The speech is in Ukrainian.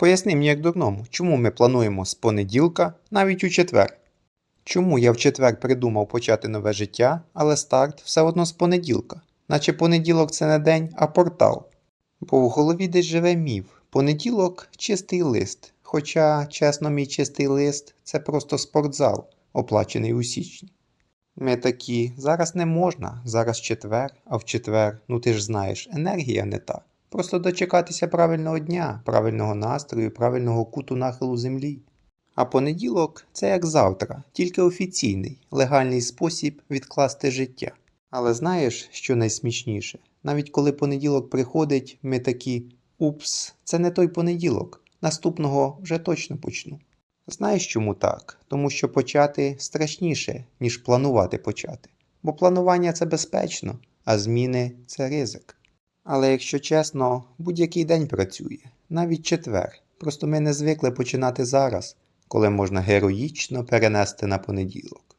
Поясни мені як дурному, чому ми плануємо з понеділка навіть у четвер? Чому я в четвер придумав почати нове життя, але старт все одно з понеділка, наче понеділок це не день, а портал. Бо в голові десь живе міф. Понеділок чистий лист. Хоча, чесно, мій чистий лист це просто спортзал, оплачений у січні. Ми такі, зараз не можна, зараз четвер, а в четвер, ну ти ж знаєш, енергія не та. Просто дочекатися правильного дня, правильного настрою, правильного куту нахилу землі. А понеділок це як завтра, тільки офіційний, легальний спосіб відкласти життя. Але знаєш, що найсмішніше? Навіть коли понеділок приходить, ми такі упс, це не той понеділок, наступного вже точно почну. Знаєш чому так? Тому що почати страшніше, ніж планувати почати. Бо планування це безпечно, а зміни це ризик. Але якщо чесно, будь-який день працює, навіть четвер. Просто ми не звикли починати зараз, коли можна героїчно перенести на понеділок.